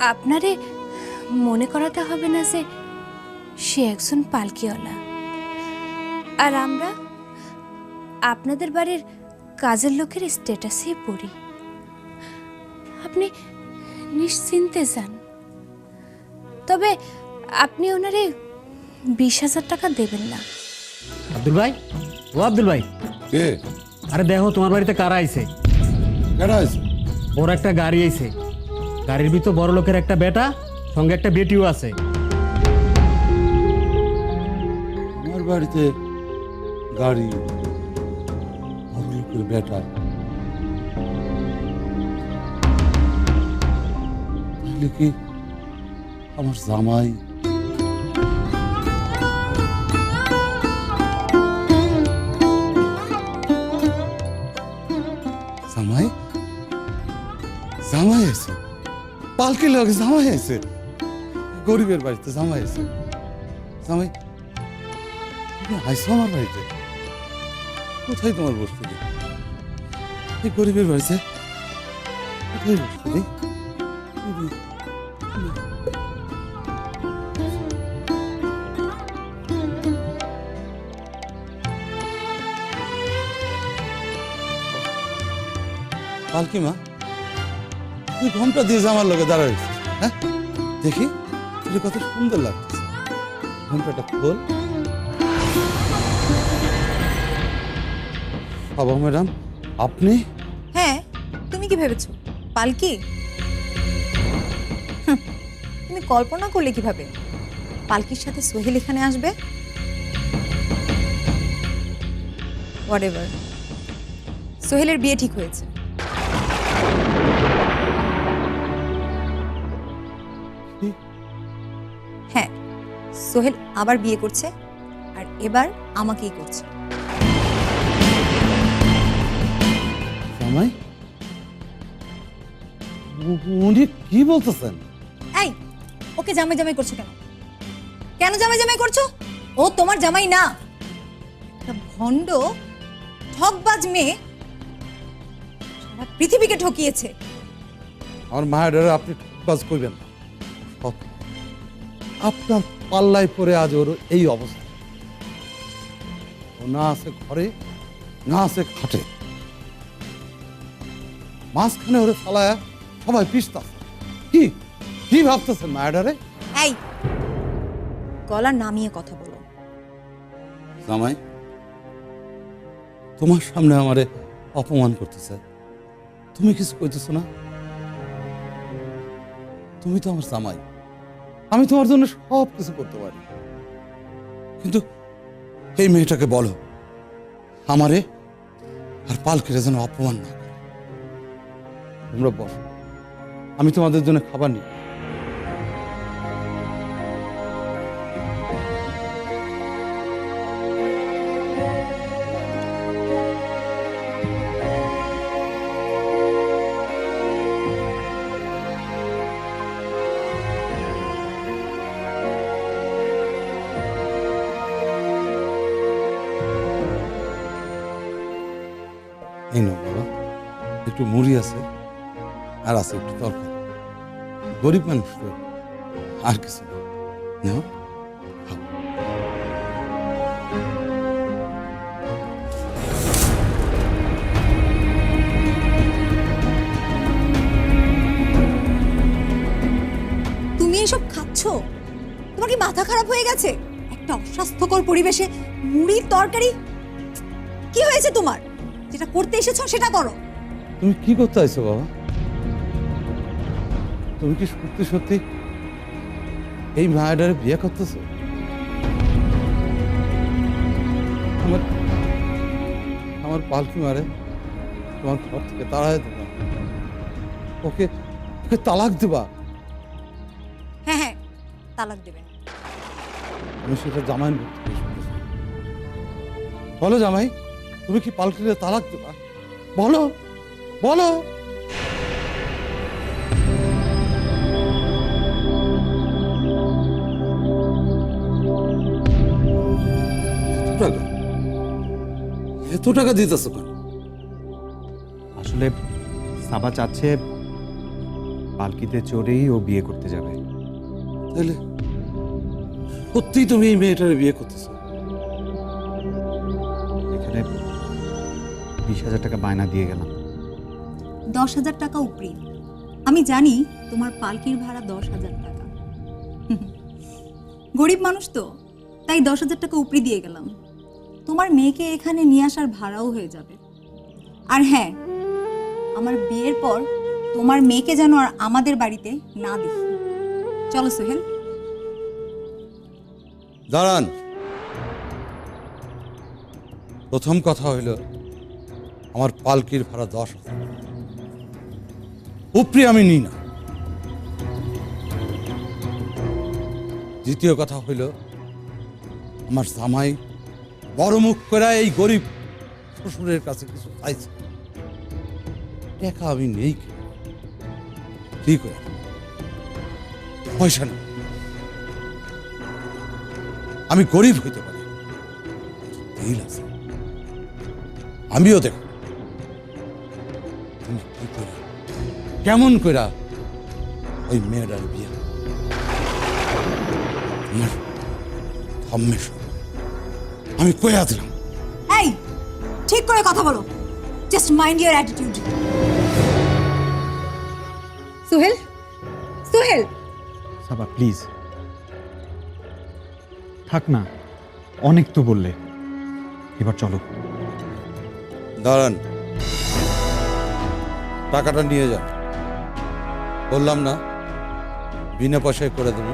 আপনারে মনে করাতে হবে না যে সে একজন পালকিওয়ালা। আর আমরা আপনাদের বাড়ির কাজের লোকের স্ট্যাটাসেই পড়ি। আপনি নিশ্চিন্তে যান। তবে আপনি ওনারে বিশ হাজার টাকা দেবেন না। আব্দুল ভাই? ও আব্দুল ভাই। আরে দেখো তোমার বাড়িতে কারা আইছে? কেন ওর একটা গাড়ি আইছে। গাড়ির ভিতর বড় লোকের একটা বেটা সঙ্গে একটা বেটিও আছে। আমার বাড়িতে গাড়ি বড় লোকের বেটা। তাহলে কি আমার জামাই পালকি লাগে জামাই আছে গরিবের বাড়িতে জামাই আছে জামাই আইসো আমার বাড়িতে? কোথায় তোমার বসতে এই গরিবের বাড়িতে? কোথায় বসতে পালকি মা তুই ঘণ্টা দিয়ে আমার লোকে? দাঁড়ায় হ্যাঁ? দেখি তোর কত সুন্দর লাগতেছে ঘন্টাটা খোল। বাবা ম্যাডাম, আপনি? হ্যাঁ তুমি কি ভেবেছো? পালকি? তুমি কল্পনা করলে কীভাবে? পালকির সাথে সোহেল এখানে আসবে? হোয়াট সোহেলের বিয়ে ঠিক হয়েছে। সোহেল আবার বিয়ে করছে আর এবার আমাকেই করছে। উ- উনি কি বলতেছেন? এই ওকে জামাই জামাই করছ কেন? কেন জামাই জামাই করছ? ও তোমার জামাই না। একটা ভণ্ড ঠকবাজ মেয়ে সারা পৃথিবীকে ঠকিয়েছে। আমার মায়ের আপনি কাজ করবেন আপনার পাল্লায় পরে আজ ওর এই অবস্থা। ও না আছে ঘরে না আছে খাটে মাঝখানে ওরে ফালায়া সবাই পিসতা কি? কি ভাবতেছে মায়াডারে? এই গলা নামিয়ে কথা বলো। জামাই তোমার সামনে আমারে অপমান করতেছে। তুমি কিছু কইতেছো না? তুমি তো আমার জামাই। আমি তোমার জন্য সব কিছু করতে পারি। কিন্তু এই মেয়েটাকে বলো, আমারে আর পালকের যেন অপমান না তোমরা বসো আমি তোমাদের জন্য খাবার নিই মুড়ি আছে, আর আছে একটু তরকারি গরিব মানুষ তো, আর কিছু তুমি এসব খাচ্ছ? তোমার কি মাথা খারাপ হয়ে গেছে? একটা অস্বাস্থ্যকর পরিবেশে মুড়ি তরকারি? কি হয়েছে তোমার? যেটা করতে এসেছ সেটা করো। তুমি কি করতে আইছো বাবা? তুমি কি সত্যি সত্যি এই মায়াডারে বিয়ে করতেছো? আমার আমার পালকি মারে তোমার ঘর থেকে তাড়ায় দেবা। ওকে ওকে তালাক দেবা। হ্যাঁ হ্যাঁ তালাক দেবে আমি সেটা জামাই। বলো জামাই তুমি কি পালকিরে তালাক দেবা? বলো। বলো। এত টাকা এত টাকা দিতেছ কেন? আসলে সাবা চাচ্ছে পালকিতে চড়েই ও বিয়ে করতে যাবে। তাহলে সত্যিই তুমি এই মেয়েটার বিয়ে করতেছ? এখানে বিশ হাজার টাকা বায়না দিয়ে গেলাম। দশ হাজার টাকা উপরি। আমি জানি তোমার পালকির ভাড়া দশ হাজার টাকা। গরিব মানুষ তো, তাই দশ হাজার টাকা উপরি দিয়ে গেলাম। তোমার মেয়েকে এখানে নিয়ে আসার ভাড়াও হয়ে যাবে। আর হ্যাঁ আমার বিয়ের পর তোমার মেয়েকে যেন আর আমাদের বাড়িতে না দেখি। চলো সোহেল। দাঁড়ান। প্রথম কথা হইল, আমার পালকির ভাড়া দশ হাজার। উপরি আমি নিই না। দ্বিতীয় কথা হইল, আমার জামাই বড় মুখ করে এই গরিব শ্বশুরের কাছে কিছু চাইছে। টাকা আমি নেই? কি? করে? পয়সা নেই। আমি গরিব হইতে পারি। আছে। আমিও দেখো। কি কেমন কইরা ওই মেয়েটার বিয়ে? আমার আমি কইয়া দিলাম। এই ঠিক করে কথা বলো। Just mind your attitude Sohel Sohel. Saba please থাক না অনেক তো বললে। এবার চলো। দাঁড়ান। টাকাটা নিয়ে যান। বললাম না, বিনা পয়সায় করে দেবো।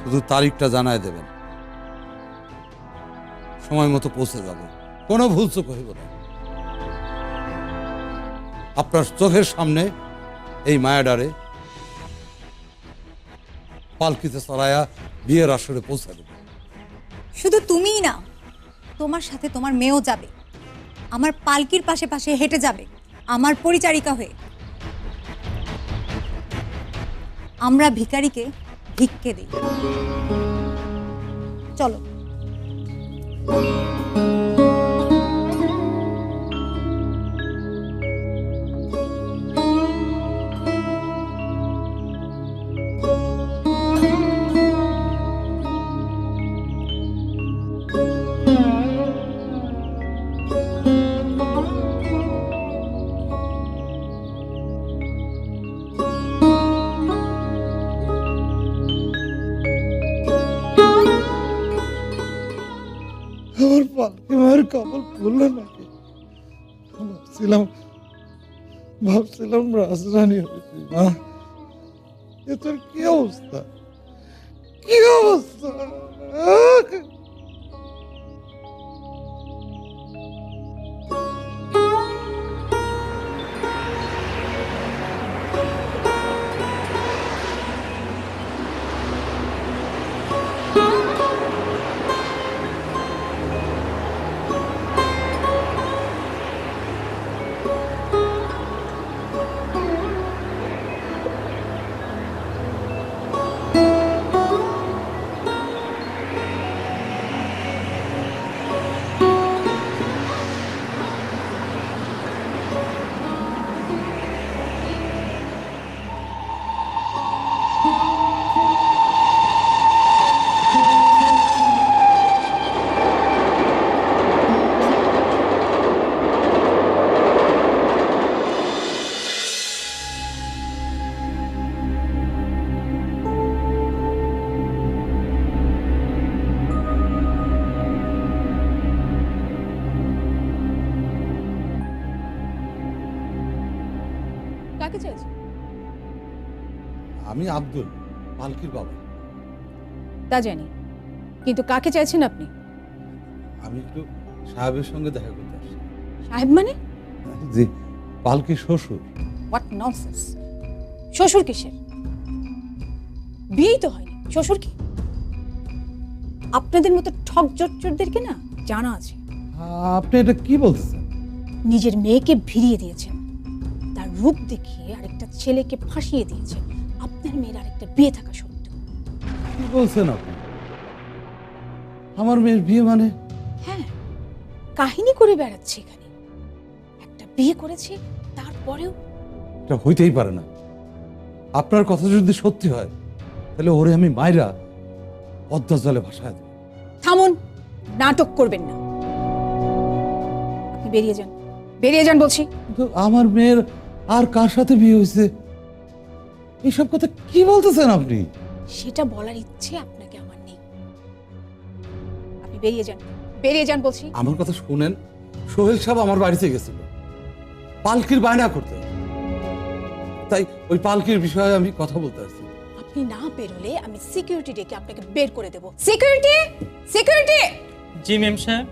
শুধু তারিখটা জানায় দেবেন। সময় মতো পৌঁছে যাব। কোনো ভুল চোখ হইব না। আপনার চোখের সামনে এই মায়াডারে পালকিতে চড়ায়া বিয়ের আসরে পৌঁছাবে শুধু তুমিই না, তোমার সাথে তোমার মেয়েও যাবে। আমার পালকির পাশে পাশে হেঁটে যাবে। আমার পরিচারিকা হয়ে। আমরা ভিকারিকে ভিক্ষে দিই। চলো। খুললো নাকি ভাবছিলাম ভাবছিলাম রাজরানী হয়েছি মা। এ তোর কি অবস্থা? কি অবস্থা? আব্দুল পালকির বাবা। তা জানি। কিন্তু কাকে চাইছেন আপনি? আমি একটু সাহেবের সঙ্গে দেখা করতে আসছি। সাহেব মানে? জি পালকির শ্বশুর। হোয়াট ননসেন্স শ্বশুর কিসের? বিয়েই তো হয়নি। শ্বশুর কি? আপনাদের মতো ঠক জটচরদেরকে না জানা আছে। আপনি এটা কি বলতেছেন? নিজের মেয়েকে ভিড়িয়ে দিয়েছেন। তার রূপ দেখিয়ে আরেকটা ছেলেকে ফাঁসিয়ে দিয়েছেন। আপনার মেয়ের আরেকটা বিয়ে থাকা সত্ত্বেও। কি বলছেন আপনি? আমার মেয়ের বিয়ে মানে? হ্যাঁ কাহিনী করে বেড়াচ্ছে এখানে। একটা বিয়ে করেছে তারপরেও এটা হইতেই পারে না। আপনার কথা যদি সত্যি হয় তাহলে ওরে আমি মায়েরা পদ্মা জলে ভাসায় দেব। থামুন নাটক করবেন না। আপনি বেরিয়ে যান বেরিয়ে যান বলছি। কিন্তু আমার মেয়ের আর কার সাথে বিয়ে হয়েছে? এইসব কথা কি বলতেছেন আপনি? সেটা বলার ইচ্ছে আপনাকে আমার নেই। আপনি বেরিয়ে যান বেরিয়ে যান বলছি। আমার কথা শুনেন সোহেল সাহেব আমার বাড়িতে গেছিল। পালকির বায়না করতে। তাই ওই পালকির বিষয়ে আমি কথা বলতে আসছি। আপনি না বেরোলে আমি সিকিউরিটি ডেকে আপনাকে বের করে দেব। সিকিউরিটি সিকিউরিটি জি ম্যাম সাহেব।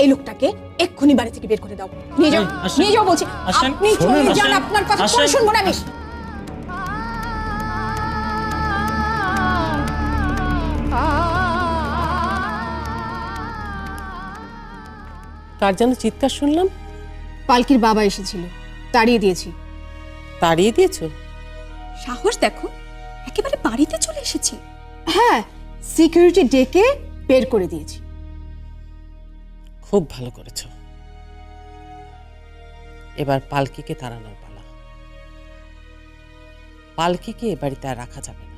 এই লোকটাকে এক্ষুনি বাড়ি থেকে বের করে দাও। নিয়ে যাও নিয়ে যাও বলছি। আপনি চলে যান আপনার কথা। শুনব না আমি। কার যেন চিৎকার শুনলাম? পালকির বাবা এসেছিল। তাড়িয়ে দিয়েছি। তাড়িয়ে দিয়েছ? সাহস দেখো একেবারে বাড়িতে চলে এসেছে। হ্যাঁ সিকিউরিটি ডেকে বের করে দিয়েছি। খুব ভালো করেছ। এবার পালকিকে তাড়ানোর পালা। পালকিকে এ বাড়িতে আর রাখা যাবে না।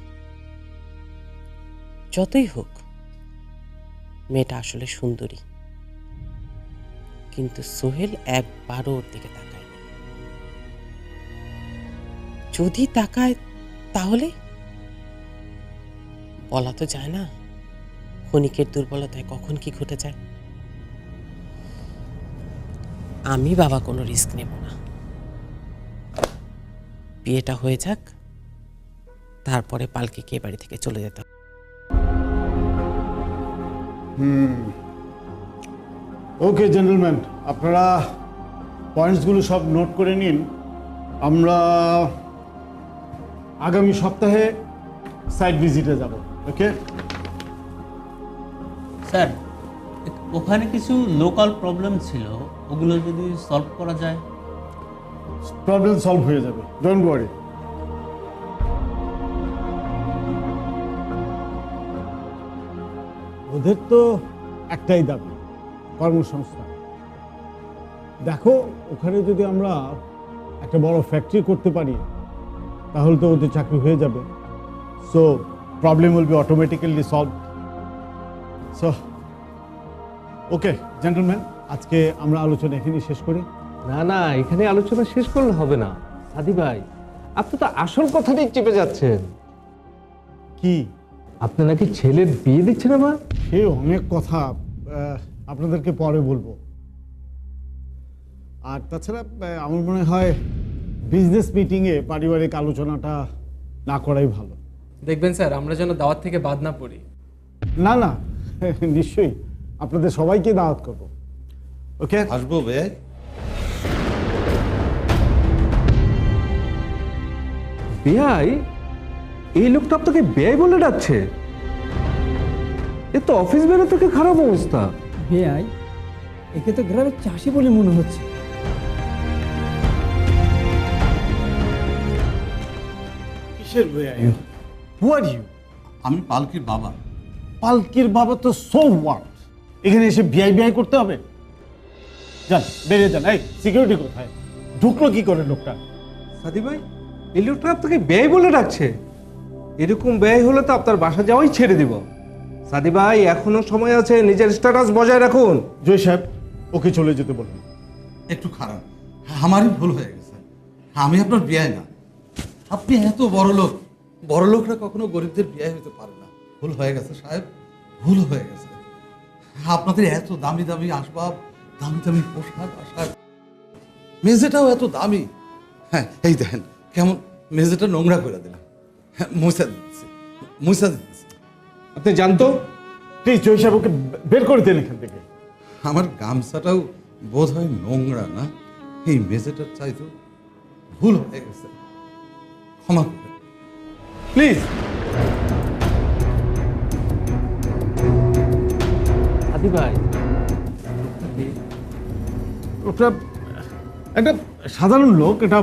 যতই হোক মেয়েটা আসলে সুন্দরী। কিন্তু সোহেল একবারও ওর দিকে তাকায়নি। যদি তাকায় তাহলে? বলা তো যায় না। ক্ষণিকের দুর্বলতায় কখন কি ঘটে যায়? আমি বাবা কোনো রিস্ক নেব না। বিয়েটা হয়ে যাক, তারপরে পালকে কে বাড়ি থেকে চলে যেতে হবে। ওকে জেন্টলম্যান আপনারা পয়েন্টসগুলো সব নোট করে নিন। আমরা আগামী সপ্তাহে সাইট ভিজিটে যাব ওকে স্যার ওখানে কিছু লোকাল প্রবলেম ছিল ওগুলো যদি সলভ করা যায়? প্রবলেম সলভ হয়ে যাবে ডোন্ট ওয়ারি ওদের তো একটাই দাবি কর্মসংস্থান। দেখো ওখানে যদি আমরা একটা বড় ফ্যাক্টরি করতে পারি তাহলে তো ওদের চাকরি হয়ে যাবে। So problem will be automatically solve so okay gentleman আজকে আমরা আলোচনা এখানেই শেষ করি। না না এখানে আলোচনা শেষ করলে হবে না। সাদি ভাই আপনি তো আসল কথাটাই চেপে যাচ্ছেন। কি? আপনি নাকি ছেলের বিয়ে দিচ্ছেন আমার সে অনেক কথা আপনাদেরকে পরে বলব। আর তাছাড়া আমার মনে হয় বিজনেস মিটিংয়ে পারিবারিক আলোচনাটা না করাই ভালো। দেখবেন স্যার আমরা যেন দাওয়াত থেকে বাদ না পড়ি। না না নিশ্চয়ই আপনাদের সবাইকে দাওয়াত করব। ওকে? আসব বে। বেয়াই? এই লোকটা আপনাকে বেয়াই বলে ডাকছে। এ তো অফিস বেরো থেকে খারাপ অবস্থা। বেআই একে তো গ্রামের চাষি বলে মনে হচ্ছে। কিসের হু আর ইউ আমি পালকির বাবা। পালকির বাবা তো সো হোয়াট এখানে এসে বিআই বিআই করতে হবে? যান বেরিয়ে যান। এই সিকিউরিটি কোথায়? ঢুকলো কি করে লোকটা? সাদি ভাই এই লোকটা আপনাকে ব্যয় বলে ডাকছে। এরকম ব্যয় হলে তো আপনার বাসা যাওয়াই ছেড়ে দিব। সাদি ভাই এখনও সময় আছে নিজের স্ট্যাটাস বজায় রাখুন। জয় সাহেব ওকে চলে যেতে বলুন। একটু খারাপ। আমারই ভুল হয়ে গেছে। আমি আপনার বিয়ে না। আপনি এত বড় লোক। বড় লোকরা কখনো গরিবদের বিয়ে হতে পারে না। ভুল হয়ে গেছে সাহেব ভুল হয়ে গেছে। আপনাদের এত দামি দামি আসবাব দামি দামি পোশাক আশাক। মেঝেটাও এত দামি। হ্যাঁ এই দেখেন কেমন মেঝেটা নোংরা করে দিলাম। হ্যাঁ মুছা দিচ্ছি মুছা দিচ্ছি। আপনি জানতো? প্লিজ জয় সাহেব ওকে বের করে দেন এখান থেকে। আমার গামছাটাও বোধ হয় নোংরা না? এই মেঝেটার চাইতো ভুল হয়ে গেছে। ক্ষমা করে প্লিজ। সাদি ভাই। ওটা একটা সাধারণ লোক এটা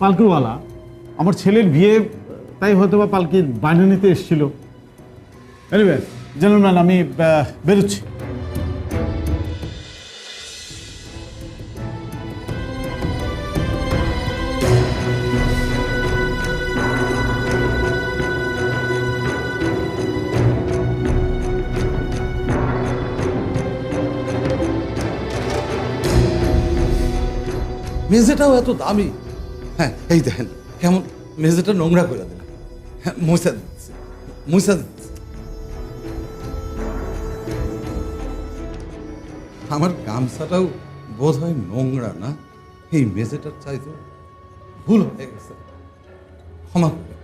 পালকিওয়ালা আমার ছেলের বিয়ে তাই হয়তো বা পালকি বায়না নিতে এসেছিল। এনিওয়ে জেন্টলম্যান আমি বেরোচ্ছি। মেঝেটাও এত দামি। হ্যাঁ এই দেখেন, কেমন মেঝেটা নোংরা করে দিলাম হ্যাঁ, মুসা দিচ্ছে মুসা দিচ্ছে। আমার গামছাটাও বোধ হয় নোংরা না? এই মেঝেটার চাইতে ভুল হয়ে গেছে। ক্ষমা করে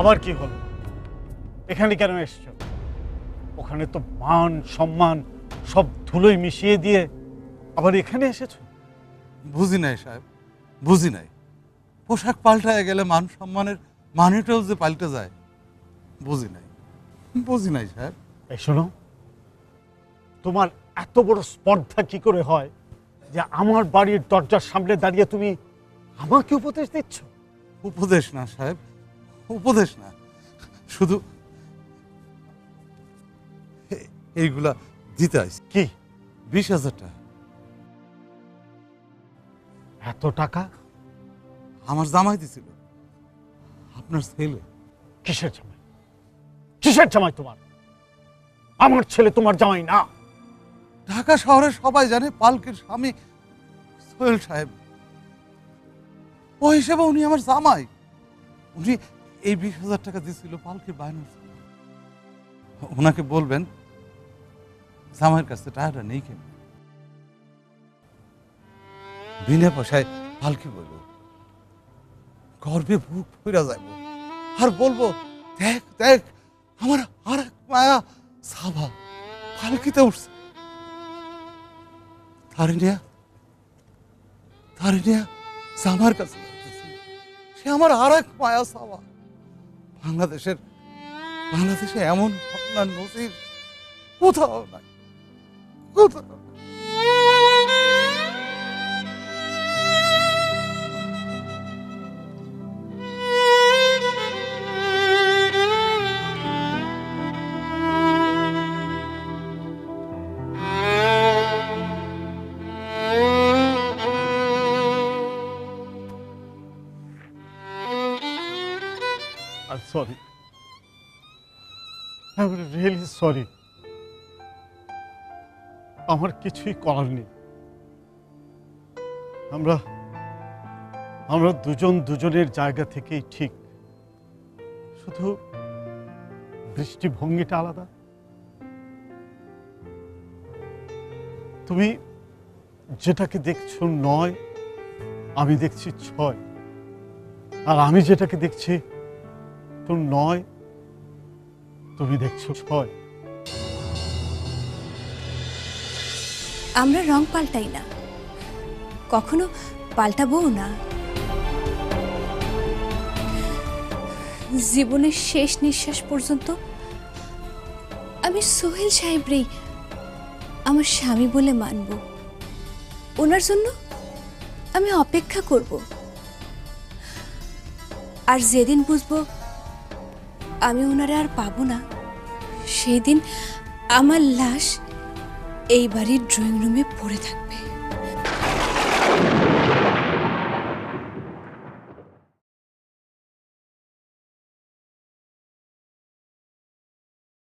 আবার কি হলো? এখানে কেন এসছো? ওখানে তো মান সম্মান সব ধুলোই মিশিয়ে দিয়ে আবার এখানে এসেছ? বুঝি নাই সাহেব বুঝি নাই। পোশাক পাল্টায় গেলে মান সম্মানের মানেটাও যে পাল্টে যায় বুঝি নাই। বুঝি নাই এই শোনো তোমার এত বড় স্পর্ধা কি করে হয় যে আমার বাড়ির দরজার সামনে দাঁড়িয়ে তুমি আমাকে উপদেশ দিচ্ছ? উপদেশ না সাহেব। উপদেশ না। শুধু এইগুলা দিতে আইছি। কি? বিশ হাজার টাকা। এত টাকা? আমার জামাই দিছিল আপনার ছেলে। কিসের জামাই? কিসের জামাই তোমার? আমার ছেলে তোমার জামাই না। ঢাকা শহরে সবাই জানে পালকের স্বামী সোহেল সাহেব। ও হিসেবে উনি আমার জামাই। উনি এই বিশ হাজার টাকা দিয়েছিল পালকের বায়নার ওনাকে বলবেন জামাইয়ের কাছে টাকাটা নেই কেন বিনা পয়সায় পালকি বলব। গর্বে বুক ফিরা যাইব। আর বলব, দেখ দেখ, আমার আর এক মায়া সাভা পালকিতে উঠছে। তারিনিয়া তারিনিয়া সামার কাছে সে আমার আর এক মায়া সাবা। বাংলাদেশের, বাংলাদেশে এমন ঘটনার নজির কোথাও নাই, কোথাও sorry. আমার কিছুই করার নেই। আমরা আমরা দুজন দুজনের জায়গা থেকেই ঠিক। শুধু দৃষ্টিভঙ্গিটা আলাদা। তুমি যেটাকে দেখছ নয়, আমি দেখছি ছয়। আর আমি যেটাকে দেখছি তো নয়, তুমি দেখছ ছয়। আমরা রং পাল্টাই না। কখনো পাল্টাবও না। জীবনের শেষ নিঃশ্বাস পর্যন্ত আমি সোহেল সাহেবরেই আমার স্বামী বলে মানব। ওনার জন্য আমি অপেক্ষা করব। আর যেদিন বুঝব আমি ওনারে আর পাবো না সেই দিন আমার লাশ এই বাড়ির ড্রয়িং রুমে পড়ে থাকবে।